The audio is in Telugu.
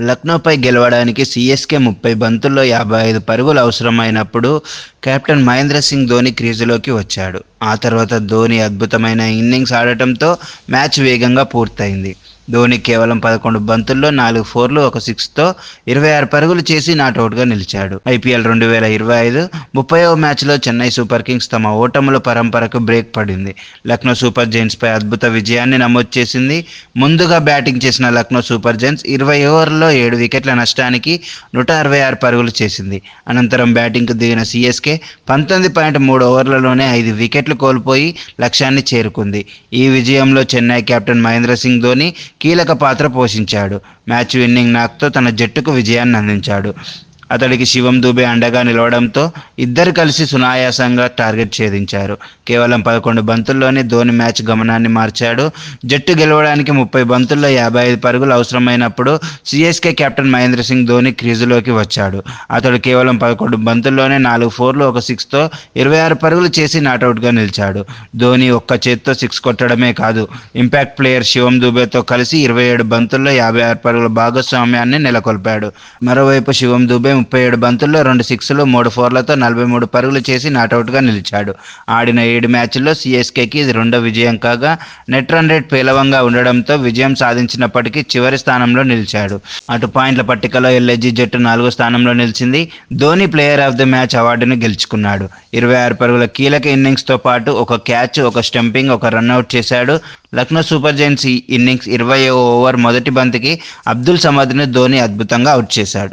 లక్నోపై గెలవడానికి సీఎస్కే ముప్పై బంతుల్లో యాభై ఐదు పరుగులు అవసరమైనప్పుడు కెప్టెన్ మహేంద్ర సింగ్ ధోని క్రీజులోకి వచ్చాడు. ఆ తర్వాత ధోని అద్భుతమైన ఇన్నింగ్స్ ఆడటంతో మ్యాచ్ వేగంగా పూర్తయింది. ధోని కేవలం పదకొండు బంతుల్లో నాలుగు ఫోర్లు ఒక సిక్స్తో ఇరవై ఆరు పరుగులు చేసి నాట్అవుట్గా నిలిచాడు. ఐపీఎల్ రెండు వేల ఇరవై ఐదు ముప్పైవ మ్యాచ్లో చెన్నై సూపర్ కింగ్స్ తమ ఓటముల పరంపరకు బ్రేక్ పడింది. లక్నో సూపర్ జైంట్స్పై అద్భుత విజయాన్ని నమోదు చేసింది. ముందుగా బ్యాటింగ్ చేసిన లక్నో సూపర్ జైంట్స్ ఇరవై ఓవర్లో ఏడు వికెట్ల నష్టానికి నూట అరవై ఆరు పరుగులు చేసింది. అనంతరం బ్యాటింగ్కు దిగిన సిఎస్కే పంతొమ్మిది పాయింట్ మూడు ఓవర్లలోనే ఐదు వికెట్లు కోల్పోయి లక్ష్యాన్ని చేరుకుంది. ఈ విజయంలో చెన్నై కెప్టెన్ మహేంద్ర సింగ్ ధోని కీలక పాత్ర పోషించాడు. మ్యాచ్ విన్నింగ్ నాక్తో తన జట్టుకు విజయాన్ని అందించాడు. అతడికి శివం దూబే అండగా నిలవడంతో ఇద్దరు కలిసి సునాయాసంగా టార్గెట్ ఛేదించారు. కేవలం పదకొండు బంతుల్లోనే ధోని మ్యాచ్ గమనాన్ని మార్చాడు. జట్టు గెలవడానికి ముప్పై బంతుల్లో యాభై ఐదు పరుగులు అవసరమైనప్పుడు సిఎస్కే కెప్టెన్ మహేంద్ర సింగ్ ధోని క్రీజులోకి వచ్చాడు. అతడు కేవలం పదకొండు బంతుల్లోనే నాలుగు ఫోర్లు ఒక సిక్స్తో ఇరవై ఆరు పరుగులు చేసి నాటౌట్గా నిలిచాడు. ధోని ఒక్క చేత్తో సిక్స్ కొట్టడమే కాదు ఇంపాక్ట్ ప్లేయర్ శివం దుబేతో కలిసి ఇరవై ఏడు బంతుల్లో యాభై ఆరు పరుగుల భాగస్వామ్యాన్ని నెలకొల్పాడు. మరోవైపు శివం దుబే ముప్పై ఏడు బంతుల్లో రెండు సిక్స్లు మూడు ఫోర్లతో నలభై మూడు పరుగులు చేసి నాటౌట్గా నిలిచాడు. ఆడిన ఏడు మ్యాచ్ల్లో సిఎస్కేకి ఇది రెండో విజయం కాగా నెట్ రన్ రేట్ పేలవంగా ఉండడంతో విజయం సాధించినప్పటికీ చివరి స్థానంలో నిలిచాడు. అటు పాయింట్ల పట్టికలో ఎల్ఐజీ జట్టు నాలుగో స్థానంలో నిలిచింది. Dhoni player of the match అవార్డును గెలుచుకున్నాడు. ఇరవై ఆరు పరుగుల కీలక ఇన్నింగ్స్తో పాటు ఒక క్యాచ్ ఒక స్టంపింగ్ ఒక రన్అట్ చేశాడు. లక్నో సూపర్ జైంట్స్ ఇన్నింగ్స్ ఇరవై ఓవర్ మొదటి బంతికి అబ్దుల్ సమద్ను ధోని అద్భుతంగా అవుట్ చేశాడు.